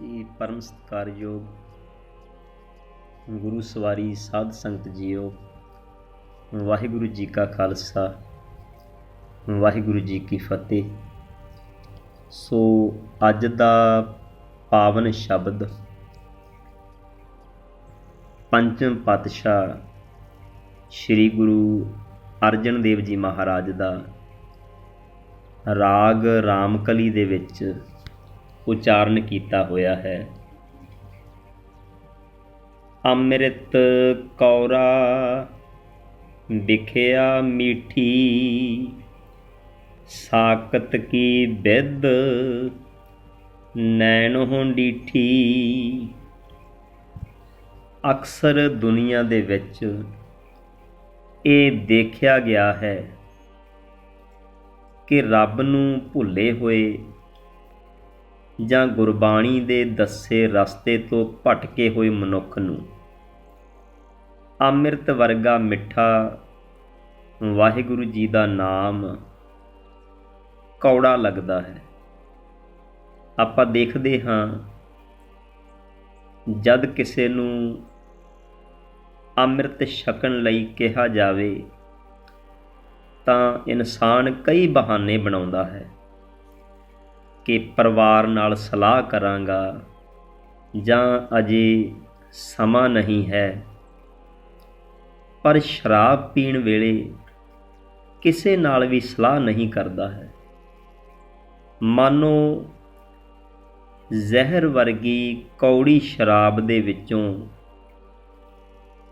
ਜੀ, ਪਰਮ ਸਤਿਕਾਰਯੋਗ ਗੁਰੂ ਸਵਾਰੀ ਸਾਧ ਸੰਗਤ ਜੀਓ, ਵਾਹਿਗੁਰੂ ਜੀ ਕਾ ਖਾਲਸਾ, ਵਾਹਿਗੁਰੂ ਜੀ ਕੀ ਫਤਿਹ। ਸੋ ਅੱਜ ਦਾ ਪਾਵਨ ਸ਼ਬਦ ਪੰਚਮ ਪਾਤਸ਼ਾਹ ਸ੍ਰੀ ਗੁਰੂ ਅਰਜਨ ਦੇਵ ਜੀ ਮਹਾਰਾਜ ਦਾ ਰਾਗ ਰਾਮਕਲੀ ਦੇ ਵਿੱਚ ਉਚਾਰਨ ਕੀਤਾ ਹੋਇਆ ਹੈ। ਅੰਮ੍ਰਿਤ ਕੌਰਾ ਵਿਖਿਆ ਮੀਠੀ ਸਾਕਤ ਕੀ ਬਿਦ ਨੈਣੋਂ ਡੀਠੀ। ਅਕਸਰ ਦੁਨੀਆ ਦੇ ਵਿੱਚ ਇਹ ਦੇਖਿਆ ਗਿਆ ਹੈ ਕਿ ਰੱਬ ਨੂੰ ਭੁੱਲੇ ਹੋਏ ਜਾਂ ਗੁਰਬਾਣੀ ਦੇ ਦੱਸੇ ਰਸਤੇ ਤੋਂ ਭਟਕੇ ਹੋਏ ਮਨੁੱਖ ਨੂੰ। ਅੰਮ੍ਰਿਤ ਵਰਗਾ ਮਿੱਠਾ ਵਾਹਿਗੁਰੂ ਜੀ ਦਾ ਨਾਮ ਕੌੜਾ ਲੱਗਦਾ ਹੈ। ਆਪਾਂ ਦੇਖਦੇ ਹਾਂ, ਜਦ ਕਿਸੇ ਨੂੰ ਅੰਮ੍ਰਿਤ ਛਕਣ ਲਈ ਕਿਹਾ ਜਾਵੇ, ਤਾਂ ਇਨਸਾਨ ਕਈ ਬਹਾਨੇ ਬਣਾਉਂਦਾ ਹੈ। ਕਿ ਪਰਿਵਾਰ ਨਾਲ ਸਲਾਹ ਕਰਾਂਗਾ ਜਾਂ ਅਜੇ ਸਮਾਂ ਨਹੀਂ ਹੈ। ਪਰ ਸ਼ਰਾਬ ਪੀਣ ਵੇਲੇ ਕਿਸੇ ਨਾਲ ਵੀ ਸਲਾਹ ਨਹੀਂ ਕਰਦਾ ਹੈ। ਮਾਨੋ ਜ਼ਹਿਰ ਵਰਗੀ ਕੌੜੀ ਸ਼ਰਾਬ ਦੇ ਵਿੱਚੋਂ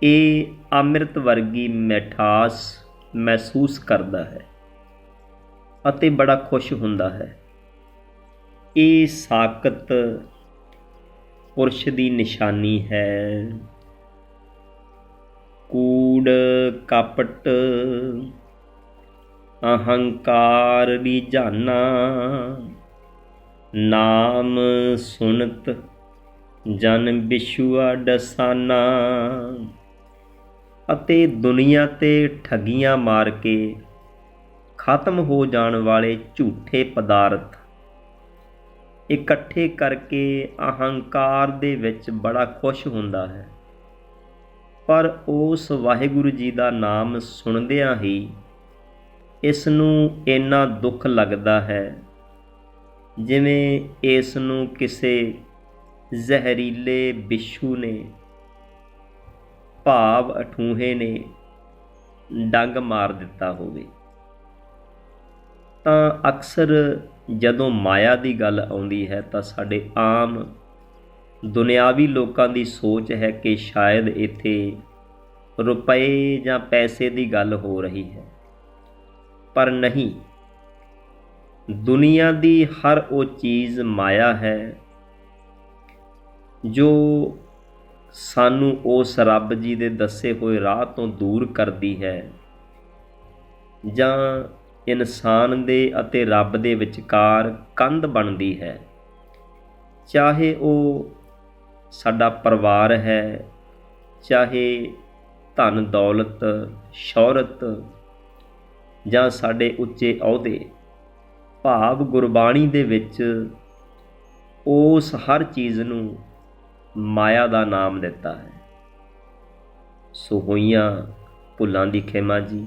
ਇਹ ਅੰਮ੍ਰਿਤ ਵਰਗੀ ਮਿਠਾਸ ਮਹਿਸੂਸ ਕਰਦਾ ਹੈ ਅਤੇ ਬੜਾ ਖੁਸ਼ ਹੁੰਦਾ ਹੈ। ਇਹ ਸਾਕਤ ਪੁਰਸ਼ ਦੀ ਨਿਸ਼ਾਨੀ ਹੈ। ਕੂੜ ਕਪਟ ਅਹੰਕਾਰ ਦੀ ਜਾਨਾ, ਨਾਮ ਸੁਨਤ ਜਨ ਵਿਸ਼ੂਆ ਦਸਾਨਾ ਅਤੇ ਦੁਨੀਆ ਤੇ ਠੱਗੀਆਂ ਮਾਰ ਕੇ ਖਤਮ ਹੋ ਜਾਣ ਵਾਲੇ ਝੂਠੇ ਪਦਾਰਥ ਇਕੱਠੇ ਕਰਕੇ ਅਹੰਕਾਰ ਦੇ ਵਿੱਚ ਬੜਾ ਖੁਸ਼ ਹੁੰਦਾ ਹੈ। ਪਰ ਉਸ ਵਾਹਿਗੁਰੂ ਜੀ ਦਾ ਨਾਮ ਸੁਣਦਿਆਂ ਹੀ ਇਸ ਨੂੰ ਇੰਨਾ ਦੁੱਖ ਲੱਗਦਾ ਹੈ, ਜਿਵੇਂ ਇਸ ਨੂੰ ਕਿਸੇ ਜ਼ਹਿਰੀਲੇ ਬਿਸ਼ੂ ਨੇ, ਭਾਵ ਅਠੂਹੇ ਨੇ ਡੰਗ ਮਾਰ ਦਿੱਤਾ ਹੋਵੇ। ਅਕਸਰ ਜਦੋਂ ਮਾਇਆ ਦੀ ਗੱਲ ਆਉਂਦੀ ਹੈ ਤਾਂ ਸਾਡੇ ਆਮ ਦੁਨਿਆਵੀ ਲੋਕਾਂ ਦੀ ਸੋਚ ਹੈ ਕਿ ਸ਼ਾਇਦ ਇੱਥੇ ਰੁਪਏ ਜਾਂ ਪੈਸੇ ਦੀ ਗੱਲ ਹੋ ਰਹੀ ਹੈ। ਪਰ ਨਹੀਂ। ਦੁਨੀਆ ਦੀ ਹਰ ਉਹ ਚੀਜ਼ ਮਾਇਆ ਹੈ ਜੋ ਸਾਨੂੰ ਉਸ ਰੱਬ ਜੀ ਦੇ ਦੱਸੇ ਹੋਏ ਰਾਹ ਤੋਂ ਦੂਰ ਕਰਦੀ ਹੈ ਜਾਂ ਇਨਸਾਨ ਦੇ ਅਤੇ ਰੱਬ ਦੇ ਵਿਚਕਾਰ ਕੰਧ ਬਣਦੀ ਹੈ। ਚਾਹੇ ਉਹ ਸਾਡਾ ਪਰਿਵਾਰ ਹੈ, ਚਾਹੇ ਧਨ, ਦੌਲਤ, ਸ਼ੌਹਰਤ ਜਾਂ ਸਾਡੇ ਉੱਚੇ ਅਹੁਦੇ, ਭਾਵ ਗੁਰਬਾਣੀ ਦੇ ਵਿੱਚ ਉਸ ਹਰ ਚੀਜ਼ ਨੂੰ ਮਾਇਆ ਦਾ ਨਾਮ ਦਿੱਤਾ ਹੈ। ਸੋ ਹੋਈਆਂ ਭੁੱਲਾਂ ਦੀ ਖਿਮਾ ਜੀ।